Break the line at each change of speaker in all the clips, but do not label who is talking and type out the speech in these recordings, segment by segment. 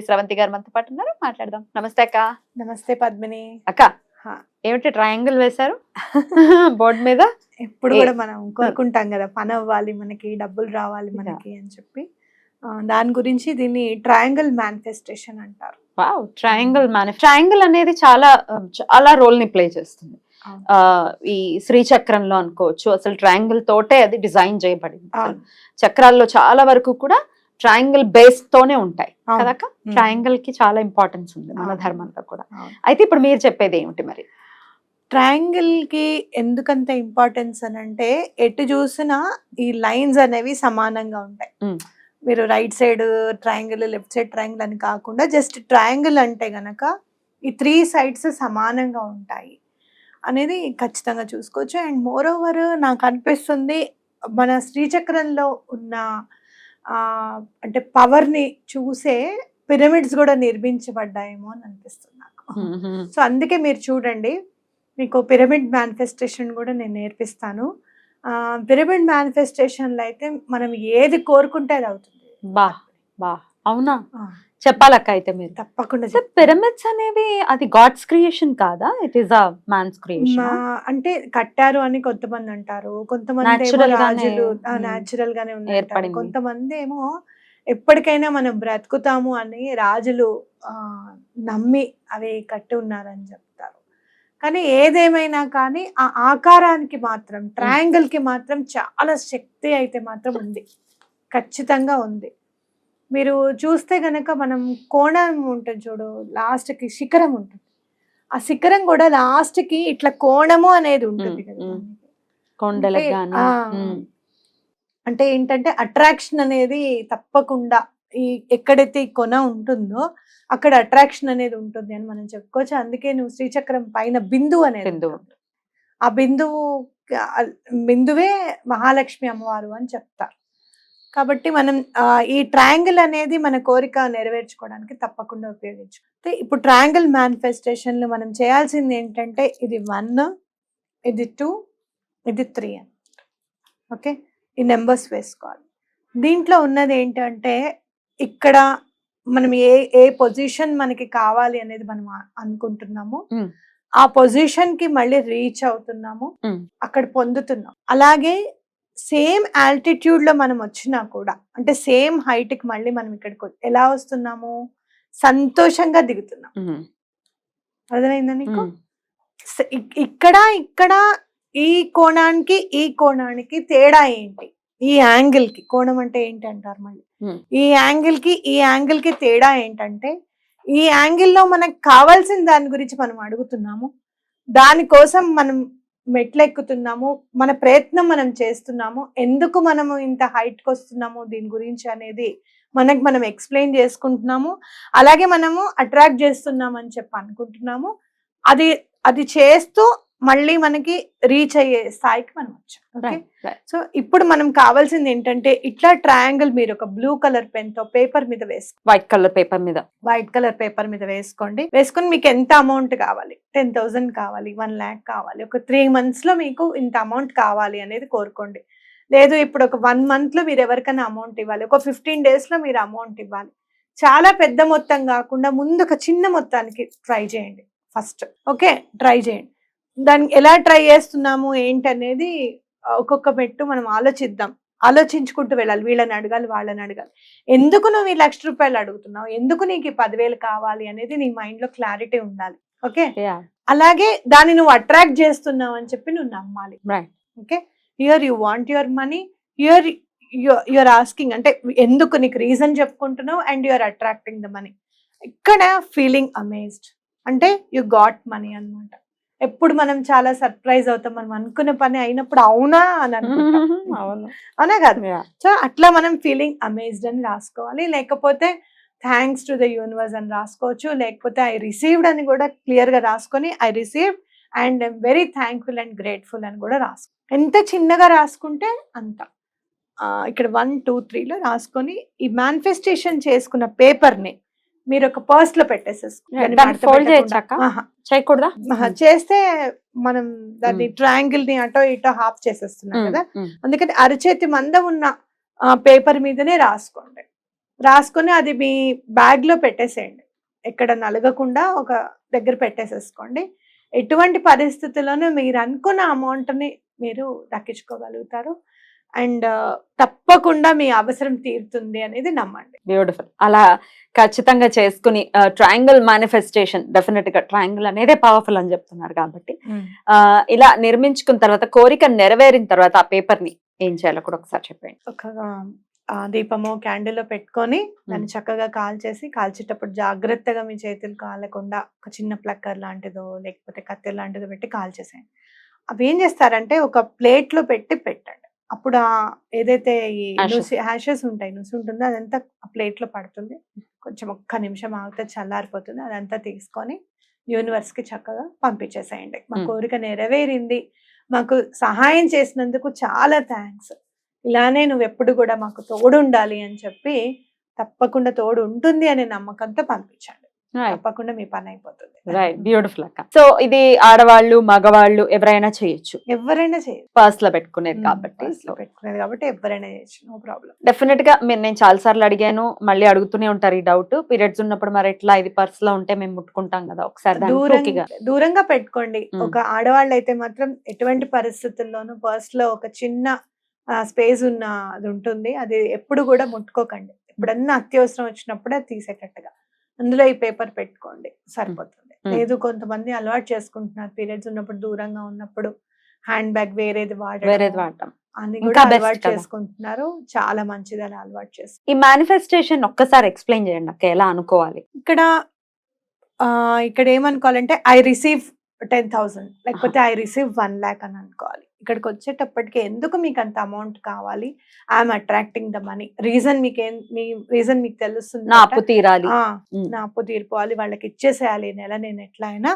స్రవంతి గారు మనతో పాటు ఉన్నారు. మాట్లాడదాం. నమస్తే అక్క.
నమస్తే పద్మిని.
అక్క. ఏమిటి ట్రయాంగిల్ వేశారు? బోర్డు మీద?
ఎప్పుడు కూడా మనం కోరుకుంటాం కదా పని అవ్వాలి మనకి డబ్బులు రావాలి మనకి అని చెప్పి. దాని గురించి దీన్ని ట్రయాంగిల్ మేనిఫెస్టేషన్ అంటారు.
ట్రయాంగిల్ మేనే ట్రయాంగిల్ అనేది చాలా చాలా రోల్ని ప్లే చేస్తుంది. ఈ శ్రీచక్రంలో అనుకోవచ్చు అసలు ట్రయాంగిల్ తోటే అది డిజైన్ చేయబడింది. చక్రాల్లో చాలా వరకు కూడా ట్రయాంగిల్ బేస్ తోనే ఉంటాయి
ఉమ్.
ట్రయాంగిల్కి చాలా ఇంపార్టెన్స్ ఉంది మన. ధర్మంలో కూడా. అయితే ఇప్పుడు మీరు చెప్పేది ఏమిటి మరి
ట్రయాంగిల్కి ఎందుకంత ఇంపార్టెన్స్ అని అంటే ఎటు చూసినా ఈ లైన్స్ అనేవి సమానంగా ఉంటాయి. మీరు right side triangle left side triangle అని కాకుండా జస్ట్ ట్రయాంగిల్ అంటే గనక ఈ త్రీ సైడ్స్ సమానంగా ఉంటాయి అనేది ఖచ్చితంగా చూసుకోవచ్చు అండ్ మోర్ ఓవర్ నాకు అనిపిస్తుంది మన శ్రీచక్రంలో ఉన్న అంటే పవర్ని చూసే పిరమిడ్స్ కూడా నిర్మించబడ్డాయేమో అని అనిపిస్తుంది నాకు. సో అందుకే మీరు చూడండి మీకు పిరమిడ్ మేనిఫెస్టేషన్ కూడా నేను నేర్పిస్తాను. పిరమిడ్ మేనిఫెస్టేషన్లో అయితే మనం ఏది కోరుకుంటే అది అవుతుంది.
బా బా. అవునా? చెప్పాలక్క అయితే మీరు.
తప్పకుండా
పిరమిడ్స్ అనేవి అది గాడ్స్ క్రియేషన్ కాదా? It is a man's creation
అంటే కట్టారు అని కొంతమంది అంటారు. కొంతమంది రాజులు
మ్,
న్యాచురల్ గానే.
ఏర్పడింది.
కొంతమంది ఏమో ఎప్పటికైనా మనం బ్రతుకుతాము అని రాజులు నమ్మి అవి కట్టి ఉన్నారని చెప్తారు. కానీ ఏదేమైనా కానీ ఆ ఆకారానికి మాత్రం ట్రయాంగిల్కి మాత్రం చాలా శక్తి అయితే మాత్రం ఉంది. ఖచ్చితంగా ఉంది. మీరు చూస్తే గనక మనం కోణం ఉంటుంది చూడు లాస్ట్కి శిఖరం ఉంటుంది. ఆ శిఖరం కూడా లాస్ట్కి ఇట్లా కోణము అనేది ఉంటుంది కదా.
కొండలకు
అంటే, ఏంటంటే అట్రాక్షన్ అనేది తప్పకుండా ఈ ఎక్కడైతే ఈ కొన ఉంటుందో అక్కడ అట్రాక్షన్ అనేది ఉంటుంది అని మనం చెప్పుకోవచ్చు. అందుకే నువ్వు శ్రీచక్రం పైన బిందువు అనేది
బిందువు.
ఆ బిందువు బిందువే మహాలక్ష్మి అమ్మవారు అని చెప్తారు. కాబట్టి మనం ఈ ట్రయాంగిల్ అనేది మన కోరిక నెరవేర్చుకోవడానికి తప్పకుండా ఉపయోగించు. అయితే ఇప్పుడు ట్రయాంగిల్ మేనిఫెస్టేషన్లు మనం చేయాల్సింది ఏంటంటే ఇది వన్ ఇది టూ ఇది త్రీ అని. ఓకే? ఈ నెంబర్స్ వేసుకోవాలి. దీంట్లో ఉన్నది ఏంటంటే ఇక్కడ మనం ఏ ఏ పొజిషన్ మనకి కావాలి అనేది మనం అనుకుంటున్నాము. ఆ పొజిషన్కి మళ్ళీ రీచ్ అవుతున్నాము. అక్కడ పొందుతున్నాం. అలాగే సేమ్ ఆల్టిట్యూడ్లో మనం వచ్చినా కూడా అంటే సేమ్ హైట్కి మళ్ళీ మనం ఇక్కడికి ఎలా వస్తున్నాము? సంతోషంగా దిగుతున్నాం. అర్థమైందా నీకు? ఇక్కడ ఇక్కడ ఈ కోణానికి ఈ కోణానికి తేడా ఏంటి? ఈ యాంగిల్కి కోణం అంటే ఏంటి అంటారు మళ్ళీ. ఈ యాంగిల్కి ఈ యాంగిల్కి తేడా ఏంటంటే ఈ యాంగిల్లో మనకు కావాల్సిన దాని గురించి మనం అడుగుతున్నాము. దానికోసం మనం మెట్లెక్కుతున్నాము మన ప్రయత్నం మనం చేస్తున్నాము ఎందుకు మనము ఇంత హైట్కి కి వస్తున్నాము దీని గురించి అనేది మనకు మనం ఎక్స్ప్లెయిన్ చేసుకుంటున్నాము అలాగే మనము అట్రాక్ట్ చేస్తున్నాం అని చెప్పి అనుకుంటున్నాము. అది అది చేస్తూ మళ్ళీ మనకి రీచ్ అయ్యే స్థాయికి మనం వచ్చాం. సో ఇప్పుడు మనం కావాల్సింది ఏంటంటే ఇట్లా ట్రయాంగిల్ మీరు ఒక బ్లూ కలర్ పెన్తో పేపర్ మీద వేసుకో
వైట్ కలర్ పేపర్ మీద.
వైట్ కలర్ పేపర్ మీద వేసుకోండి. వేసుకొని మీకు ఎంత అమౌంట్ కావాలి? టెన్ థౌసండ్ కావాలి వన్ ల్యాక్ కావాలి. ఒక త్రీ మంత్స్లో మీకు ఇంత అమౌంట్ కావాలి అనేది కోరుకోండి. లేదు ఇప్పుడు ఒక వన్ మంత్లో మీరు ఎవరికైనా అమౌంట్ ఇవ్వాలి. ఒక ఫిఫ్టీన్ డేస్లో మీరు అమౌంట్ ఇవ్వాలి. చాలా పెద్ద మొత్తం కాకుండా ముందు ఒక చిన్న మొత్తానికి ట్రై చేయండి. ఫస్ట్ ఓకే ట్రై చేయండి. దానికి ఎలా ట్రై చేస్తున్నాము ఏంటి అనేది ఒక్కొక్క పెట్టు మనం ఆలోచిద్దాం. ఆలోచించుకుంటూ వెళ్ళాలి. వీళ్ళని అడగాలి వాళ్ళని అడగాలి. ఎందుకు నువ్వు ఈ లక్ష రూపాయలు అడుగుతున్నావు? ఎందుకు నీకు ఈ పదివేలు కావాలి అనేది నీ మైండ్లో క్లారిటీ ఉండాలి. ఓకే? అలాగే దాన్ని నువ్వు అట్రాక్ట్ చేస్తున్నావు అని చెప్పి నువ్వు నమ్మాలి. Okay? Here you want your money here your asking అంటే ఎందుకు నీకు reason చెప్పుకుంటున్నావు and your attracting the money ఇక్కడ ఫీలింగ్ అమేజ్డ్ అంటే యు గాట్ మనీ అన్నమాట. ఎప్పుడు మనం చాలా సర్ప్రైజ్ అవుతాం మనం అనుకున్న పని అయినప్పుడు అవునా అని అనుకుంటాం.
అవును.
అవునా కాదు? సో అట్లా మనం ఫీలింగ్ అమేజ్డ్ అని రాసుకోవాలి. లేకపోతే థ్యాంక్స్ టు ద యూనివర్స్ అని రాసుకోవచ్చు. లేకపోతే ఐ రిసీవ్డ్ అని కూడా క్లియర్గా రాసుకొని I received and I'm very thankful and grateful అని కూడా రాసుకో. ఎంత చిన్నగా రాసుకుంటే అంత. ఇక్కడ వన్ టూ త్రీలో రాసుకొని ఈ మేనిఫెస్టేషన్ చేసుకున్న పేపర్ని మీరు ఒక పర్స్లో పెట్టేసేసుకోండి.
చేయకూడదా.
చేస్తే మనం దాన్ని ట్రయాంగిల్ని అటో ఇటో హాఫ్ చేసేస్తున్నాం
ఉమ్,
కదా.
ఉమ్.
అందుకని అరచేతి మంద ఉన్న పేపర్ మీదనే రాసుకోండి. రాసుకొని అది మీ బ్యాగ్లో పెట్టేసేయండి. ఎక్కడ నలగకుండా ఒక దగ్గర పెట్టేసేసుకోండి. ఎటువంటి పరిస్థితుల్లోనూ మీరు అనుకున్న amount ని మీరు దక్కించుకోగలుగుతారు. అండ్ తప్పకుండా మీ అవసరం తీరుతుంది అనేది నమ్మండి.
బ్యూటిఫుల్ అలా ఖచ్చితంగా చేసుకుని ట్రయాంగిల్ మేనిఫెస్టేషన్ డెఫినెట్గా ట్రయాంగిల్ అనేదే పవర్ఫుల్ అని చెప్తున్నారు కాబట్టి ఆ, ఇలా నిర్మించుకున్న తర్వాత కోరిక నెరవేరిన తర్వాత ఆ పేపర్ని ఏం చేయాలో కూడా ఒకసారి చెప్పండి.
ఒక దీపము క్యాండిల్లో పెట్టుకొని దాన్ని చక్కగా కాల్చేసి కాల్చేటప్పుడు జాగ్రత్తగా మీ చేతులు కాలకుండా ఒక చిన్న ప్లక్కర్ లాంటిదో లేకపోతే కత్తెర లాంటిదో పెట్టి కాల్చేసేయండి. అవి ఏం చేస్తారంటే ఒక ప్లేట్లో పెట్టి పెట్టండి. అప్పుడు ఆ ఏదైతే ఈ హ్యాషెస్ ఉంటాయి నుసి ఉంటుందో అదంతా ఆ ప్లేట్లో పడుతుంది. కొంచెం ఒక్క నిమిషం ఆగితే చల్లారిపోతుంది. అదంతా తీసుకొని యూనివర్స్కి చక్కగా పంపించేసేయండి. మా. కోరిక నెరవేరింది. మాకు సహాయం చేసినందుకు చాలా థ్యాంక్స్. ఇలానే నువ్వు ఎప్పుడు కూడా మాకు తోడు ఉండాలి అని చెప్పి తప్పకుండా తోడు ఉంటుంది అనే నమ్మకంతో పంపించండి. తప్పకుండా మీ పని అయిపోతుంది.
రైట్ బ్యూటిఫుల్ అక్క. సో ఇది ఆడవాళ్ళు మగవాళ్ళు ఎవరైనా చేయొచ్చు.
ఎవరైనా చేయొచ్చు.
పర్స్లో పెట్టుకునేది కాబట్టి
పెట్టుకునేది కాబట్టి ఎవరైనా చేయొచ్చు. No problem.
డెఫినెట్గా మీరు నేను చాలా సార్లు అడిగాను మళ్ళీ అడుగుతూనే ఉంటారు ఈ డౌట్ పీరియడ్స్ ఉన్నప్పుడు మరి ఎట్లా ఇది పర్స్లో ఉంటే మేము ముట్టుకుంటాం కదా ఒకసారి.
దూరంగా పెట్టుకోండి. ఒక ఆడవాళ్ళు అయితే మాత్రం ఎటువంటి పరిస్థితుల్లోనూ పర్స్లో ఒక చిన్న స్పేస్ ఉన్న అది ఉంటుంది. అది ఎప్పుడు కూడా ముట్టుకోకండి. ఎప్పుడన్నా అత్యవసరం వచ్చినప్పుడు తీసేటట్టుగా. అందులో ఈ పేపర్ పెట్టుకోండి సరిపోతుంది. లేదు కొంతమంది అలవాటు చేసుకుంటున్నారు. పీరియడ్స్ ఉన్నప్పుడు దూరంగా ఉన్నప్పుడు హ్యాండ్ బ్యాగ్ వేరేది
వాడటం
అని కూడా అలవాటు. చేసుకుంటున్నారు. చాలా మంచిది అని అలవాటు చేసు.
ఈ మేనిఫెస్టేషన్ ఒక్కసారి ఎక్స్ప్లెయిన్ చేయండి అక్క ఎలా అనుకోవాలి?
ఇక్కడ ఆ, ఇక్కడ ఏమనుకోవాలంటే ఐ రిసీవ్ టెన్ థౌసండ్ లేకపోతే ఐ రిసీవ్ వన్ ల్యాక్ అని అనుకోవాలి. ఇక్కడికి వచ్చేటప్పటికి ఎందుకు మీకు అంత అమౌంట్ కావాలి? I'm attracting the money. Reason మీకు ఏం మీ రీజన్ మీకు తెలుస్తుంది
నా? అప్పు తీరాలి.
నా అప్పు తీరిపోవాలి వాళ్ళకి ఇచ్చేసేయాలి ఈ నెల నేను ఎట్లా అయినా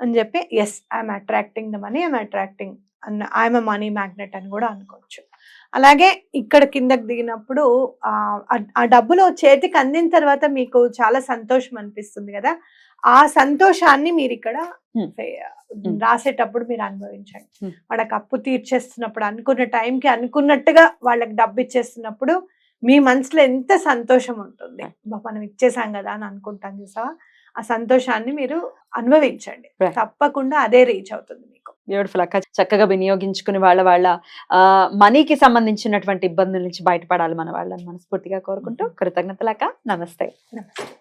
అని చెప్పి yes I'm attracting the money I'm attracting అన్న ఐఎమ్ మనీ మ్యాగ్నెట్ అని కూడా అనుకోవచ్చు. అలాగే ఇక్కడ కిందకి దిగినప్పుడు ఆ డబ్బులు చేతికి అందిన తర్వాత మీకు చాలా సంతోషం అనిపిస్తుంది కదా? ఆ సంతోషాన్ని మీరు ఇక్కడ. రాసేటప్పుడు మీరు అనుభవించండి. వాళ్ళకి అప్పు తీర్చేస్తున్నప్పుడు అనుకున్న టైంకి అనుకున్నట్టుగా వాళ్ళకి డబ్బు ఇచ్చేస్తున్నప్పుడు మీ మనసులో ఎంత సంతోషం ఉంటుంది. "అబ్బా, మనం ఇచ్చేసాం కదా అని అనుకుంటాం చూసావా? ఆ సంతోషాన్ని మీరు అనుభవించండి. తప్పకుండా అదే రీచ్ అవుతుంది మీకు.
బ్యూటిఫుల్ అక్క. చక్కగా వినియోగించుకుని వాళ్ళ వాళ్ళ ఆ, మనీకి సంబంధించినటువంటి ఇబ్బందుల నుంచి బయటపడాలి మన వాళ్ళని మనస్ఫూర్తిగా కోరుకుంటూ కృతజ్ఞతలు అక్క. నమస్తే.
నమస్తే.